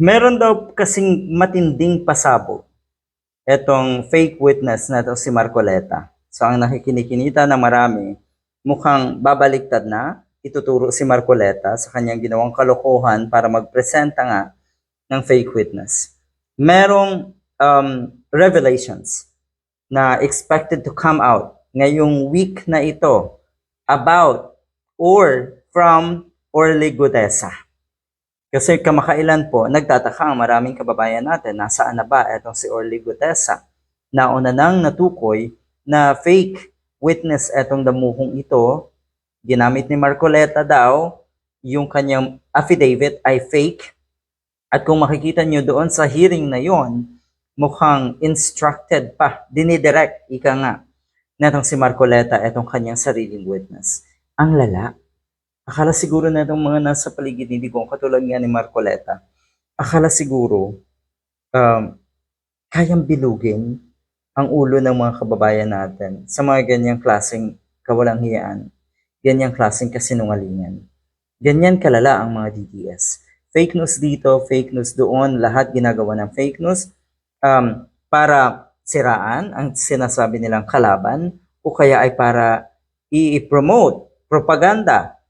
Meron daw kasing matinding pasabog etong fake witness na to si Marcoleta. So ang nakikinikinita ng marami, mukhang babaliktad na, ituturo si Marcoleta sa kanyang ginawang kalokohan para magpresenta nga ng fake witness. Merong um, revelations na expected to come out ngayong week na ito about or from Orly Gudesa. Kasi kamakailan po, nagtataka ang maraming kababayan natin, nasaan na ba etong si Orly Gutesa? Nauna nang natukoy na fake witness etong damuhong ito, ginamit ni Marcoleta daw, yung kanyang affidavit ay fake. At kung makikita nyo doon sa hearing na yon, mukhang instructed pa, dinidirect, ika nga, netong si Marcoleta etong kanyang sariling witness. Ang lala. Akala siguro na itong mga nasa paligid hindi ko, katulad nga ni Marcoleta, akala siguro um, kayang bilugin ang ulo ng mga kababayan natin sa mga ganyang klaseng kawalang hiyaan, ganyang klaseng kasinungalingan. Ganyan kalala ang mga DDS. Fake news dito, fake news doon, lahat ginagawa ng fake news um, para siraan ang sinasabi nilang kalaban o kaya ay para i-promote propaganda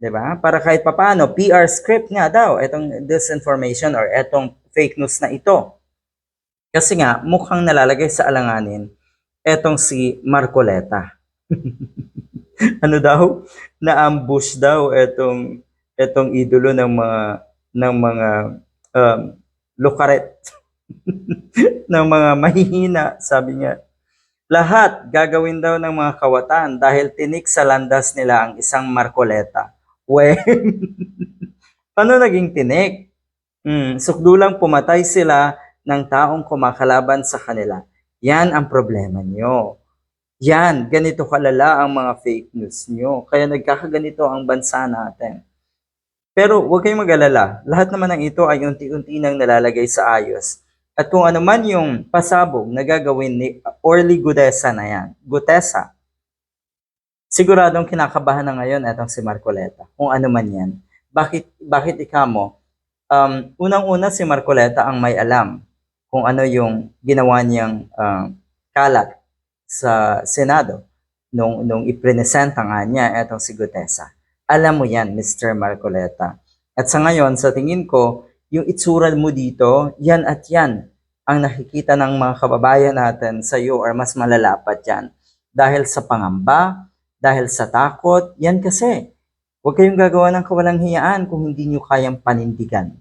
'di ba? Para kahit papaano, PR script nga daw itong disinformation or itong fake news na ito. Kasi nga, mukhang nalalagay sa alanganin etong si Marcoleta. ano daw? Na-ambush daw etong etong idolo ng mga ng mga um, lukaret ng mga mahihina, sabi niya. Lahat gagawin daw ng mga kawatan dahil tinik sa landas nila ang isang Marcoleta. We, paano naging tinik? Hmm, sukdulang pumatay sila ng taong kumakalaban sa kanila. Yan ang problema nyo. Yan, ganito kalala ang mga fake news nyo. Kaya nagkakaganito ang bansa natin. Pero huwag kayong mag-alala. Lahat naman ng ito ay unti-unti nang nalalagay sa ayos. At kung ano man yung pasabog na gagawin ni Orly Gudesa na yan, Gutesa, siguradong kinakabahan na ngayon itong si Marcoleta, kung ano man yan. Bakit, bakit ikaw mo? Um, unang-una si Marcoleta ang may alam kung ano yung ginawa niyang um, kalat sa Senado nung, nung ipresenta nga niya itong si Gutesa. Alam mo yan, Mr. Marcoleta. At sa ngayon, sa tingin ko, yung itsura mo dito, yan at yan ang nakikita ng mga kababayan natin sa iyo or mas malalapat yan. Dahil sa pangamba, dahil sa takot, yan kasi. Huwag kayong gagawa ng kawalang hiyaan kung hindi nyo kayang panindigan.